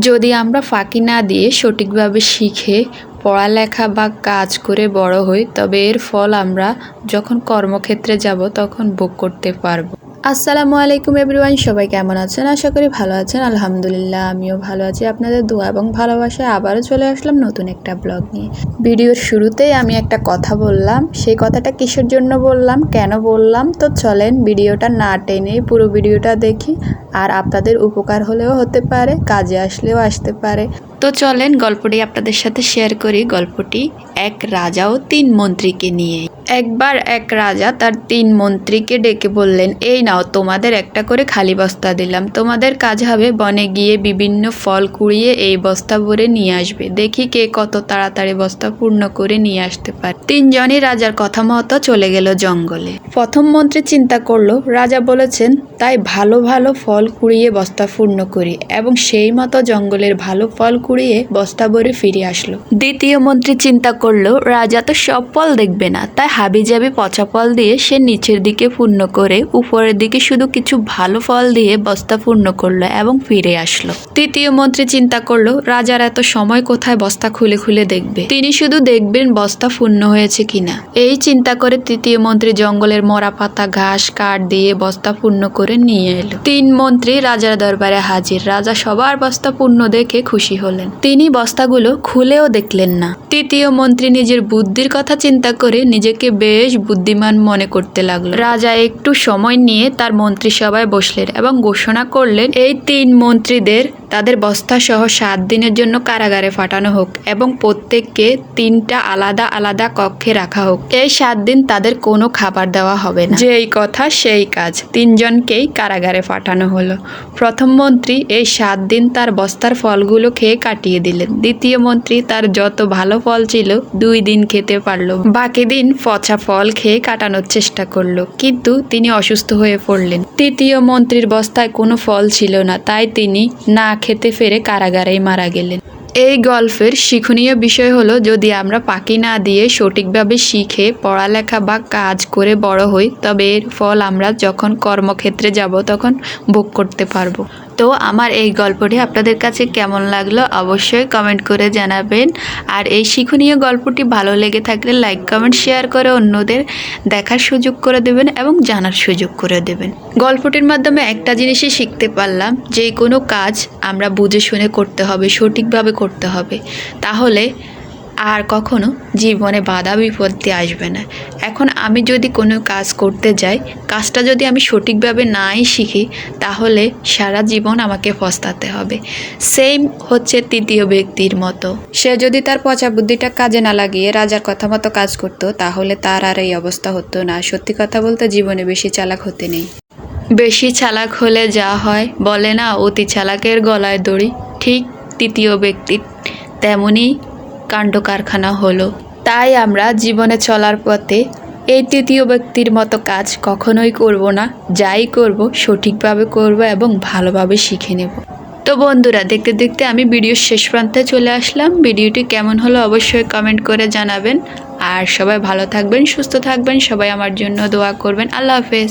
যদি আমরা ফাঁকি না দিয়ে সঠিকভাবে শিখে পড়ালেখা বা কাজ করে বড় হই, তবে এর ফল আমরা যখন কর্মক্ষেত্রে যাব, তখন ভোগ করতে পারব। আসসালামু আলাইকুম এভরিওয়ান, সবাই কেমন আছেন? আশা করি ভালো আছেন। আলহামদুলিল্লাহ, আমিও ভালো আছি। আপনাদের দোয়া এবং ভালোবাসায় আবারও চলে আসলাম নতুন একটা ব্লগ নিয়ে। ভিডিওর শুরুতেই আমি একটা কথা বললাম। সেই কথাটা কিসের জন্য বললাম, কেন বললাম? তো চলেন ভিডিওটা না টেনে পুরো ভিডিওটা দেখি। আর আপনাদের উপকার হলেও হতে পারে, কাজে আসলেও আসতে পারে। তো চলেন গল্পটি আপনাদের সাথে শেয়ার করি। গল্পটি এক রাজা ও তিন মন্ত্রীকে নিয়ে। একবার এক রাজা তার তিন মন্ত্রীকে ডেকে বললেন, এই নাও, তোমাদের একটা করে খালি বস্তা দিলাম। তোমাদের কাজ হবে বনে গিয়ে বিভিন্ন ফল কুড়িয়ে এই বস্তা ভরে নিয়ে আসবে। দেখি কে কত তাড়াতাড়ি বস্তা পূর্ণ করে নিয়ে আসতে পারে। তিনজনই রাজার কথা মতো চলে গেল জঙ্গলে। প্রথম মন্ত্রী চিন্তা করল, রাজা বলেছেন, তাই ভালো ভালো ফল কুড়িয়ে বস্তা পূর্ণ করি এবং সেই মতো জঙ্গলের ভালো ফল কুড়িয়ে বস্তা ভরে ফিরে আসলো। দ্বিতীয় মন্ত্রী চিন্তা করল, রাজা তো সব ফল দেখবে না। তাই হাবিজাবি পচা ফল দিয়ে সে নিচের দিকে পূর্ণ করে উপরের দিকে শুধু কিছু ভালো ফল দিয়ে বস্তা পূর্ণ করল এবং ফিরে আসলো। তৃতীয় মন্ত্রী চিন্তা করল, রাজার এত সময় কোথায় বস্তা খুলে খুলে দেখবে? তিনি শুধু দেখবেন বস্তা পূর্ণ হয়েছে কিনা। এই চিন্তা করে তৃতীয় মন্ত্রী জঙ্গলের মরা পাতা, ঘাস, কাঠ দিয়ে বস্তা পূর্ণ করে নিয়ে এলো। তিন মন্ত্রী রাজার দরবারে হাজির। রাজা সবার বস্তা পূর্ণ দেখে খুশি হলেন। তিনি বস্তাগুলো খুলেও দেখলেন না। তৃতীয় মন্ত্রী নিজের বুদ্ধির কথা চিন্তা করে নিজেকে বেশ বুদ্ধিমান মনে করতে লাগল। রাজা একটু সময় নিয়ে তার মন্ত্রী সভায় বসলেন এবং ঘোষণা করলেন, এই তিন মন্ত্রীদের তাদের বস্তা সহ সাত দিনের জন্য কারাগারে পাঠানো হোক এবং প্রত্যেককে তিনটা আলাদা আলাদা কক্ষে রাখা হোক। এই সাত দিন তাদের কোনো খাবার দেওয়া হবে না। যেই কথা সেই কাজ। তিনজনকেই কারাগারে পাঠানো হলো। প্রথম মন্ত্রী এই সাত দিন তার বস্তার ফলগুলো খেয়ে কাটিয়ে দিলেন। দ্বিতীয় মন্ত্রী তার যত ভালো ফল ছিল দুই দিন খেতে পারল। বাকি দিন পচা ফল খেয়ে কাটানোর চেষ্টা করল। কিন্তু তিনি অসুস্থ হয়ে পড়লেন। তৃতীয় মন্ত্রীর বস্তায় কোনো ফল ছিল না, তাই তিনি না খেতে ফেরে কারাগারেই মারা গেলেন। এই গল্পের শিক্ষণীয় বিষয় হলো, যদি আমরা পাখি না দিয়ে সঠিকভাবে শিখে, পড়ালেখা বা কাজ করে বড় হই, তবে এর ফল আমরা যখন কর্মক্ষেত্রে যাব, তখন ভোগ করতে পারব। তো আমার এই গল্পটি আপনাদের কাছে কেমন লাগল অবশ্যই কমেন্ট করে জানাবেন। আর এই শিক্ষণীয় গল্পটি ভালো লেগে থাকলে লাইক, কমেন্ট, শেয়ার করে অন্যদের দেখার সুযোগ করে দেবেন এবং জানার সুযোগ করে দেবেন। গল্পটির মাধ্যমে একটা জিনিসই শিখতে পারলাম, যে কোনো কাজ আমরা বুঝে শুনে করতে হবে, সঠিকভাবে করতে হবে। তাহলে আর কখনো জীবনে বাধা বিপত্তি আসবে না। এখন আমি যদি কোনো কাজ করতে যাই, কাজটা যদি আমি সঠিকভাবে নাই শিখি, তাহলে সারা জীবন আমাকে পস্তাতে হবে। সেম হচ্ছে তৃতীয় ব্যক্তির মতো। সে যদি তার পচা বুদ্ধিটা কাজে না লাগিয়ে রাজার কথা মতো কাজ করতো, তাহলে তার আর এই অবস্থা হতো না। সত্যি কথা বলতে জীবনে বেশি চালাক হতে নেই। বেশি চালাক হলে যা হয়, বলে না, অতি চালাকের গলায় দড়ি। ঠিক তৃতীয় ব্যক্তি তেমনই কাণ্ড কারখানা হলো। তাই আমরা জীবনে চলার পথে এই তৃতীয় ব্যক্তির মতো কাজ কখনোই করব না। যাই করব, সঠিকভাবে করব এবং ভালোভাবে শিখে নেব। তো বন্ধুরা, দেখতে দেখতে আমি ভিডিওর শেষ প্রান্তে চলে আসলাম। ভিডিওটি কেমন হলো অবশ্যই কমেন্ট করে জানাবেন। আর সবাই ভালো থাকবেন, সুস্থ থাকবেন, সবাই আমার জন্য দোয়া করবেন। আল্লাহ হাফেজ।